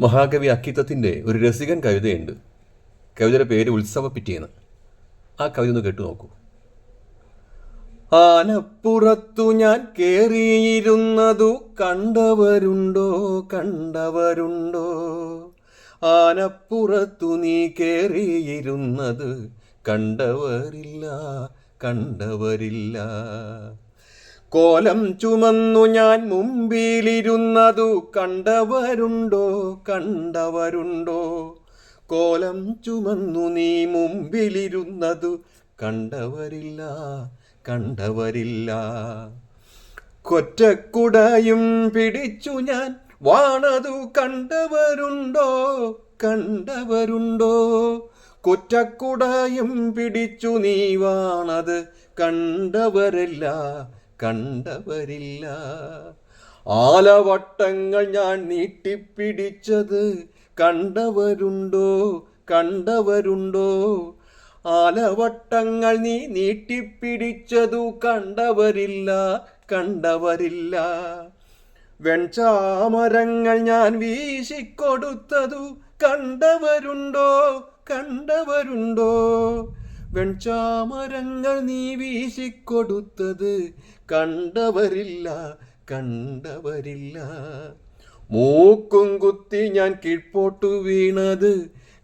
മഹാകവി അക്കിത്തത്തിന്റെ ഒരു രസികൻ കവിതയുണ്ട്. കവിതയുടെ പേര് ഉത്സവ പിറ്റേന്ന്. ആ കവിത ഒന്ന് കേട്ടു നോക്കൂ. ആനപ്പുറത്തു ഞാൻ കേറിയിരുന്നതു കണ്ടവരുണ്ടോ കണ്ടവരുണ്ടോ? ആനപ്പുറത്തു നീ കേറിയിരുന്നത് കണ്ടവരില്ല കണ്ടവരില്ല. കോലം ചുമന്നു ഞാൻ മുമ്പിലിരുന്നതു കണ്ടവരുണ്ടോ? കണ്ടവരുണ്ടോ? കോലം ചുമന്നു നീ മുമ്പിലിരുന്നതു കണ്ടവരില്ല കണ്ടവരില്ല. കൊറ്റക്കുടയും പിടിച്ചു ഞാൻ വാണതു കണ്ടവരുണ്ടോ? കണ്ടവരുണ്ടോ? കൊറ്റക്കുടയും പിടിച്ചു നീ വാണത് കണ്ടവരില്ല കണ്ടവരില്ല. ആലവട്ടങ്ങൾ ഞാൻ നീട്ടിപ്പിടിച്ചത് കണ്ടവരുണ്ടോ? കണ്ടവരുണ്ടോ? ആലവട്ടങ്ങൾ നീ നീട്ടിപ്പിടിച്ചതു കണ്ടവരില്ല കണ്ടവരില്ല. വെൺചാമരങ്ങൾ ഞാൻ വീശിക്കൊടുത്തതു കണ്ടവരുണ്ടോ? കണ്ടവരുണ്ടോ? വെൺചാമരങ്ങൾ നീ വീശിക്കൊടുത്തത് കണ്ടവരില്ല കണ്ടവരില്ല. മൂക്കും കുത്തി ഞാൻ കീഴ്പോട്ടു വീണത്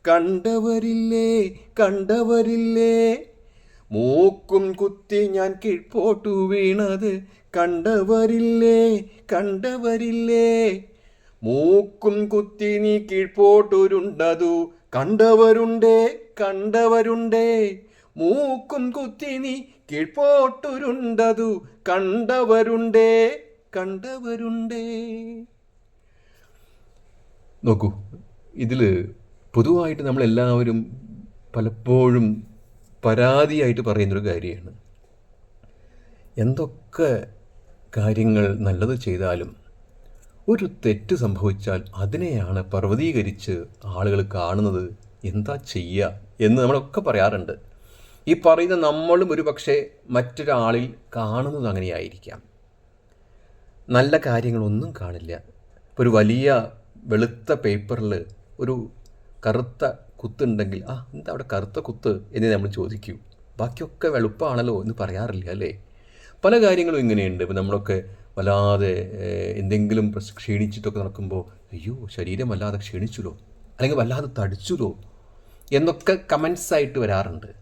കണ്ടവരില്ലേ കണ്ടവരില്ലേ. മൂക്കും കുത്തി ഞാൻ കീഴ്പോട്ടു വീണത് കണ്ടവരില്ലേ കണ്ടവരില്ലേ. മൂക്കും കുത്തി നീ കീഴ്പോട്ടുരുണ്ടതു കണ്ടവരുണ്ടേ കണ്ടവരുണ്ടേ. മൂക്കും കുത്തി നീ കീഴ്പോട്ടുരുണ്ടതു കണ്ടവരുണ്ടേ കണ്ടവരുണ്ടേ. നോക്കൂ ഇതിൽ പൊതുവായിട്ട് നമ്മളെല്ലാവരും പലപ്പോഴും പരാതിയായിട്ട് പറയുന്നൊരു കാര്യമാണ്. എന്തൊക്കെ കാര്യങ്ങൾ നല്ലത് ചെയ്താലും ഒരു തെറ്റ് സംഭവിച്ചാൽ അതിനെയാണ് പർവതീകരിച്ച് ആളുകൾ കാണുന്നത് എന്താ ചെയ്യുക എന്ന് നമ്മളൊക്കെ പറയാറുണ്ട്. ഈ പറയുന്ന നമ്മളും ഒരു പക്ഷേ മറ്റൊരാളിൽ കാണുന്നത് അങ്ങനെയായിരിക്കാം. നല്ല കാര്യങ്ങളൊന്നും കാണില്ല. ഇപ്പോൾ ഒരു വലിയ വെളുത്ത പേപ്പറിൽ ഒരു കറുത്ത കുത്തുണ്ടെങ്കിൽ ആ എന്താ അവിടെ കറുത്ത കുത്ത്? എന്ന് നമ്മൾ ചോദിക്കൂ. ബാക്കിയൊക്കെ വെളുപ്പാണല്ലോ എന്ന് പറയാറില്ല അല്ലേ? പല കാര്യങ്ങളും ഇങ്ങനെയുണ്ട്. ഇപ്പം നമ്മളൊക്കെ വല്ലാതെ എന്തെങ്കിലും ക്ഷീണിച്ചിട്ടൊക്കെ നടക്കുമ്പോൾ അയ്യോ ശരീരം വല്ലാതെ ക്ഷീണിച്ചുലോ? അല്ലെങ്കിൽ വല്ലാതെ തടിച്ചുലോ? എന്നൊക്കെ കമൻസ് ആയിട്ട് വരാറുണ്ട്.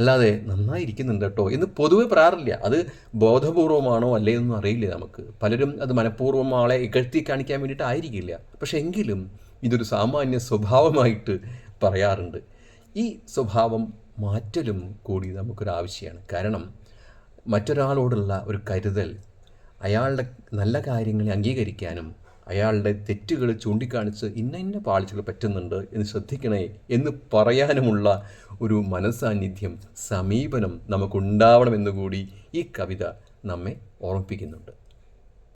അല്ലാതെ നന്നായിരിക്കുന്നുണ്ട് കേട്ടോ എന്ന് പൊതുവെ പറയാറില്ല. അത് ബോധപൂർവമാണോ അല്ലേ എന്നൊന്നും അറിയില്ല നമുക്ക്. പലരും അത് മനഃപൂർവം ആളെ ഇകഴ്ത്തി കാണിക്കാൻ വേണ്ടിയിട്ട് ആയിരിക്കില്ല. പക്ഷെ എങ്കിലും ഇതൊരു സാമാന്യ സ്വഭാവമായിട്ട് പറയാറുണ്ട്. ഈ സ്വഭാവം മാറ്റലും കൂടി നമുക്കൊരു ആവശ്യമാണ്. കാരണം മറ്റൊരാളോടുള്ള ഒരു കരുതൽ അയാളുടെ നല്ല കാര്യങ്ങളെ അംഗീകരിക്കാനും അയാളുടെ തെറ്റുകൾ ചൂണ്ടിക്കാണിച്ച് ഇന്ന ഇന്ന പാളിച്ചകൾ പറ്റുന്നുണ്ട് എന്ന് ശ്രദ്ധിക്കണേ എന്ന് പറയാനുമുള്ള ഒരു മനസാന്നിധ്യം സമീപനം നമുക്കുണ്ടാവണമെന്നുകൂടി ഈ കവിത നമ്മെ ഓർമ്മിപ്പിക്കുന്നുണ്ട്.